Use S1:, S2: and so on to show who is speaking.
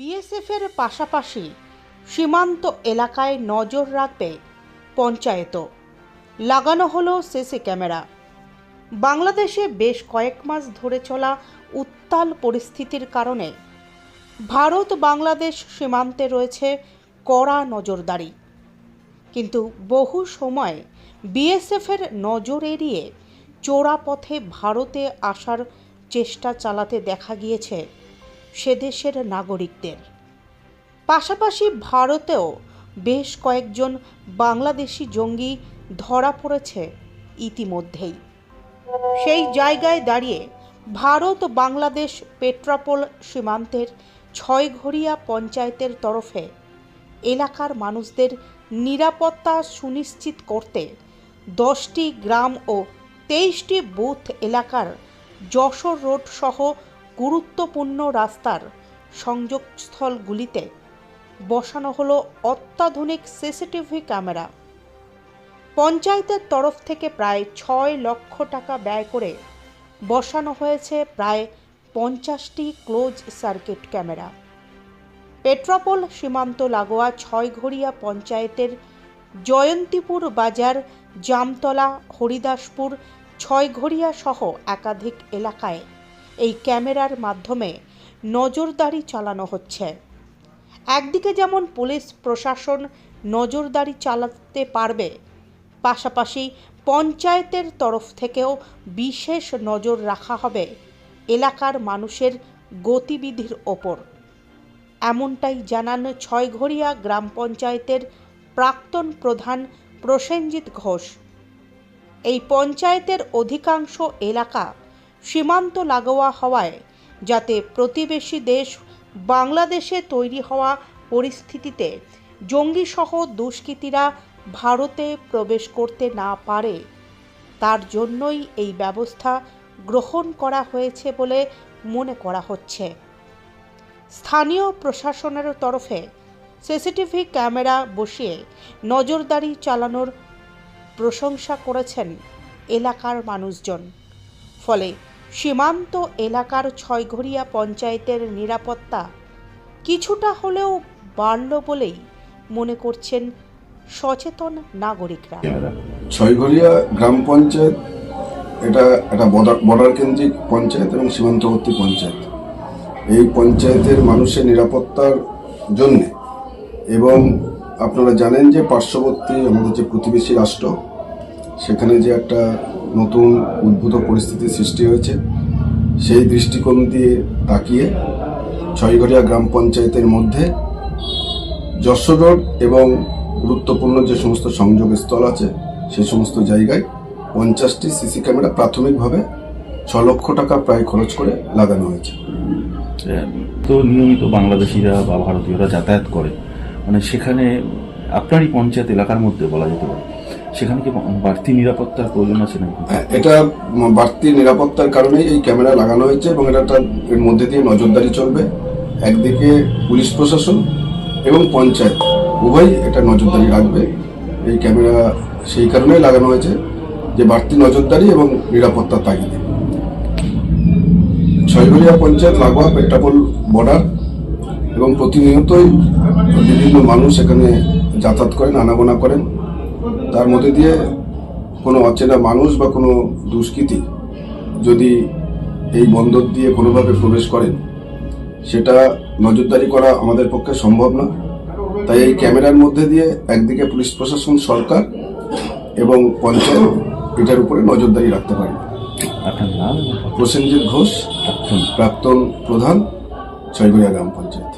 S1: বিএসএফের পাশাপাশি সীমান্ত এলাকায় নজর রাখবে পঞ্চায়েতও। লাগানো হলো সিসি ক্যামেরা। বাংলাদেশে বেশ কয়েক মাস ধরে চলা উত্তাল পরিস্থিতির কারণে ভারত বাংলাদেশ সীমান্তে রয়েছে কড়া নজরদারি। কিন্তু বহু সময় বিএসএফের নজর এড়িয়ে চোরা পথে ভারতে আসার চেষ্টা চালাতে দেখা গিয়েছে। সে দেশের নাগরিকদের। পাশাপাশি ভারতেও বেশ কয়েকজন বাংলাদেশি জঙ্গি ধরা পড়েছে ইতিমধ্যেই। সেই জায়গায় দাঁড়িয়ে ভারত বাংলাদেশ পেট্রাপোল সীমান্তের ছয়ঘরিয়া পঞ্চায়েতের তরফে এলাকার মানুষদের নিরাপত্তা সুনিশ্চিত করতে দশটি গ্রাম ও তেইশটি বুথ এলাকার যশোর রোড সহ গুরুত্বপূর্ণ রাস্তার সংযোগস্থলগুলিতে বসানো হলো অত্যাধুনিক সিসিটিভি ক্যামেরা। পঞ্চায়েতের তরফ থেকে প্রায় ছয় লক্ষ টাকা ব্যয় করে বসানো হয়েছে প্রায় পঞ্চাশটি ক্লোজ সার্কিট ক্যামেরা। পেট্রাপোল, সীমান্ত লাগোয়া ছয়ঘরিয়া পঞ্চায়েতের জয়ন্তীপুর বাজার, জামতলা, হরিদাসপুর ছয়ঘরিয়া সহ একাধিক এলাকায় এই ক্যামেরার মাধ্যমে নজরদারি চালানো হচ্ছে। একদিকে যেমন পুলিশ প্রশাসন নজরদারি চালাতে পারবে, পাশাপাশি পঞ্চায়েতের তরফ থেকেও বিশেষ নজর রাখা হবে এলাকার মানুষের গতিবিধির ওপর। এমনটাই জানান ছয়ঘরিয়া গ্রাম পঞ্চায়েতের প্রাক্তন প্রধান প্রসেনজিৎ ঘোষ। এই পঞ্চায়েতের অধিকাংশ এলাকা সীমান্ত লাগোয়া হওয়ায়, যাতে প্রতিবেশী দেশ বাংলাদেশে তৈরি হওয়া পরিস্থিতিতে জঙ্গিসহ দুষ্কৃতীরা ভারতে প্রবেশ করতে না পারে, তার জন্যই এই ব্যবস্থা গ্রহণ করা হয়েছে বলে মনে করা হচ্ছে। স্থানীয় প্রশাসনের তরফে সিসিটিভি ক্যামেরা বসিয়ে নজরদারি চালানোর প্রশংসা করেছেন এলাকার মানুষজন। ফলে সীমান্ত এলাকার ছয়ঘরিয়া পঞ্চায়েতের নিরাপত্তা কিছুটা হলেও বাড়ল বলেই মনে করছেন সচেতন নাগরিকরা।
S2: ছয়ঘরিয়া গ্রাম পঞ্চায়েত, এটা একটা বর্ডার- কেন্দ্রিক পঞ্চায়েত এবং সীমান্তবর্তী পঞ্চায়েত। এই পঞ্চায়েতের মানুষের নিরাপত্তার জন্যে এবং আপনারা জানেন যে পার্শ্ববর্তী আমাদের যে প্রতিবেশী রাষ্ট্র, সেখানে যে একটা নতুন উদ্ভূত পরিস্থিতি সৃষ্টি হয়েছে। সেই দৃষ্টিকোণ দিয়ে তাকিয়ে ছয়ঘরিয়া গ্রাম পঞ্চায়েতের মধ্যে রোড এবং গুরুত্বপূর্ণ যে সমস্ত সংযোগ স্থল আছে সেই সমস্ত জায়গায় পঞ্চাশটি সিসি ক্যামেরা প্রাথমিকভাবে ছ লক্ষ টাকা প্রায় খরচ করে লাগানো হয়েছে।
S3: তো নিয়মিত বাংলাদেশিরা বা ভারতীয়রা যাতায়াত করে। মানে সেখানে আপনারই পঞ্চায়েত এলাকার মধ্যে বলা যেতে পারে। সেখানে কি বাড়তি নিরাপত্তার প্রয়োজন আছে নাকি?
S2: হ্যাঁ, এটা বাড়তি নিরাপত্তার কারণেই এই ক্যামেরা লাগানো হয়েছে এবং এটা এর মধ্যে দিয়ে নজরদারি চলবে। একদিকে পুলিশ প্রশাসন এবং পঞ্চায়েত উভয়ই এটা নজরদারি রাখবে। এই ক্যামেরা সেই কারণেই লাগানো হয়েছে যে বাড়তি নজরদারি এবং নিরাপত্তার তাগিদে। ছয়ঘরিয়া পঞ্চায়েত লাগোয়া পেট্রাপোল বর্ডার এবং প্রতিনিয়তই বিভিন্ন মানুষ এখানে যাতায়াত করেন আনাগোনা করেন। তার মধ্যে দিয়ে কোনো অচেনা মানুষ বা কোনো দুষ্কৃতী যদি এই বন্দর দিয়ে কোনোভাবে প্রবেশ করেন সেটা নজরদারি করা আমাদের পক্ষে সম্ভব না। তাই এই ক্যামেরার মধ্যে দিয়ে একদিকে পুলিশ প্রশাসন সরকার এবং পঞ্চায়েত এটার উপরে নজরদারি রাখতে
S3: এবং
S2: প্রসেনজিৎ ঘোষ প্রাক্তন প্রধান ছয়গড়িয়া গ্রাম পঞ্চায়েত।